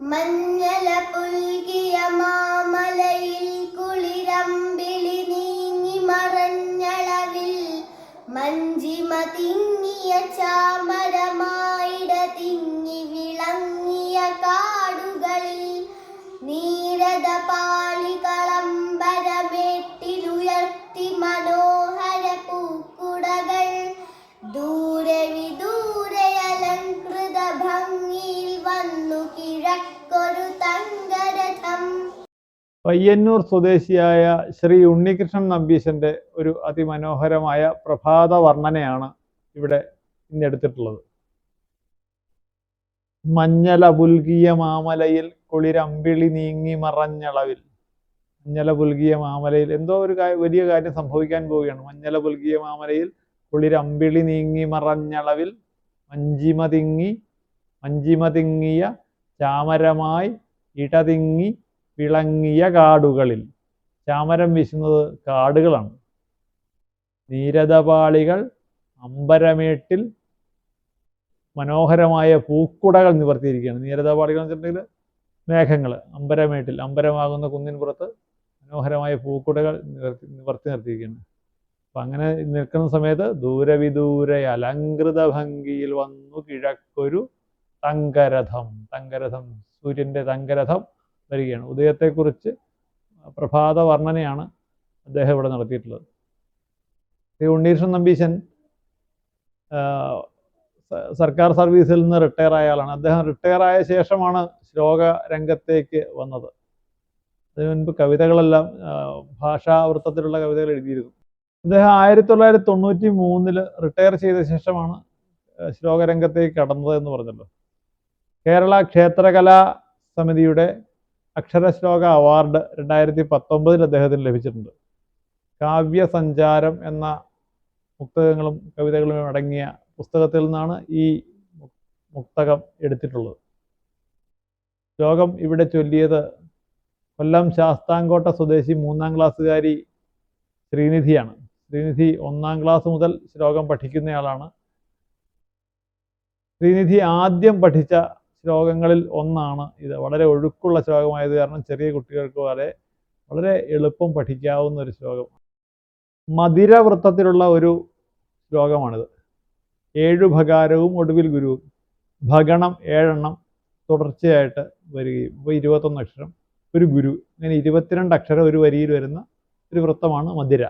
മഞ്ഞല പുൽകിയ മാമലയിൽ കുളിരമ്പിളി നീങ്ങി മറഞ്ഞളവിൽ മഞ്ചിമ തിങ്ങിയ ചാമരമായിട തിങ്ങി വിളങ്ങിയ കാടുകളിൽ നീരത പാളികളമ്പരമേട്ടിലുയർത്തി പയ്യന്നൂർ സ്വദേശിയായ ശ്രീ ഉണ്ണികൃഷ്ണൻ നമ്പീശന്റെ ഒരു അതിമനോഹരമായ പ്രഭാത വർണനയാണ് ഇവിടെ ഇന്നെടുത്തിട്ടുള്ളത്. മഞ്ഞല പുൽകിയ മാമലയിൽ കുളിരമ്പിളി നീങ്ങി മറഞ്ഞളവിൽ. മഞ്ഞല പുൽകിയ മാമലയിൽ എന്തോ ഒരു വലിയ കാര്യം സംഭവിക്കാൻ പോവുകയാണ്. മഞ്ഞല പുൽകിയ മാമലയിൽ കുളിരമ്പിളി നീങ്ങി മറഞ്ഞളവിൽ മഞ്ചിമ തിങ്ങി മഞ്ചിമ തിങ്ങിയ ചാമരമായി ഇടതിങ്ങി വിളങ്ങിയ കാടുകളിൽ. ചാമരം വീശുന്നത് കാടുകളാണ്. നീരതപാളികൾ അമ്പരമേട്ടിൽ മനോഹരമായ പൂക്കുടകൾ നിവർത്തിയിരിക്കുകയാണ്. നീരതപാളികൾ എന്ന് വെച്ചിട്ടുണ്ടെങ്കിൽ മേഘങ്ങൾ അമ്പരമേട്ടിൽ. അമ്പരമാകുന്ന കുന്നിൻ പുറത്ത് മനോഹരമായ പൂക്കുടകൾ നിവർത്തി നിവർത്തി നിർത്തിയിരിക്കുകയാണ്. അപ്പം അങ്ങനെ നിൽക്കുന്ന സമയത്ത് ദൂരവിദൂര അലങ്കൃത ഭംഗിയിൽ വന്നു കിഴക്കൊരു തങ്കരഥം. തങ്കരഥം സൂര്യന്റെ തങ്കരഥം. വരികയാണ്. ഉദയത്തെക്കുറിച്ച് പ്രഭാത വർണനയാണ് അദ്ദേഹം ഇവിടെ നടത്തിയിട്ടുള്ളത്. ശ്രീ ഉണ്ണീഷൻ നമ്പീശൻ സർക്കാർ സർവീസിൽ നിന്ന് റിട്ടയർ ആയ ആളാണ്. അദ്ദേഹം റിട്ടയർ ആയ ശേഷമാണ് ശ്ലോക രംഗത്തേക്ക് വന്നത്. അതിനു മുൻപ് കവിതകളെല്ലാം ഭാഷാവൃത്തത്തിലുള്ള കവിതകൾ എഴുതിയിരുന്നു. അദ്ദേഹം ആയിരത്തി തൊള്ളായിരത്തി തൊണ്ണൂറ്റി മൂന്നിൽ റിട്ടയർ ചെയ്ത ശേഷമാണ് ശ്ലോകരംഗത്തേക്ക് കടന്നത് എന്ന് പറഞ്ഞല്ലോ. കേരള ക്ഷേത്രകലാ സമിതിയുടെ അക്ഷരശ്ലോക അവാർഡ് രണ്ടായിരത്തി പത്തൊമ്പതിൽ അദ്ദേഹത്തിന് ലഭിച്ചിട്ടുണ്ട്. കാവ്യസഞ്ചാരം എന്ന മുക്തകങ്ങളും കവിതകളും അടങ്ങിയ പുസ്തകത്തിൽ നിന്നാണ് ഈ മുക്തകം എടുത്തിട്ടുള്ളത്. ശ്ലോകം ഇവിടെ ചൊല്ലിയത് കൊല്ലം ശാസ്താംകോട്ട സ്വദേശി മൂന്നാം ക്ലാസ്സുകാരി ശ്രീനിധിയാണ്. ശ്രീനിധി ഒന്നാം ക്ലാസ് മുതൽ ശ്ലോകം പഠിക്കുന്നയാളാണ്. ശ്രീനിധി ആദ്യം പഠിച്ച ശ്ലോകങ്ങളിൽ ഒന്നാണ്. ഇത് വളരെ ഒഴുക്കുള്ള ശ്ലോകമായത് കാരണം ചെറിയ കുട്ടികൾക്ക് വരെ വളരെ എളുപ്പം പഠിക്കാവുന്ന ഒരു ശ്ലോകം. മതിരവൃത്തത്തിലുള്ള ഒരു ശ്ലോകമാണിത്. ഏഴു ഭകാരവും ഒടുവിൽ ഗുരുവും ഭഗണം ഏഴെണ്ണം തുടർച്ചയായിട്ട് വരികയും ഇപ്പോൾ ഇരുപത്തൊന്ന് അക്ഷരം ഒരു ഗുരു അങ്ങനെ ഇരുപത്തിരണ്ട് അക്ഷരം ഒരു വരിയിൽ വരുന്ന ഒരു വൃത്തമാണ് മതിര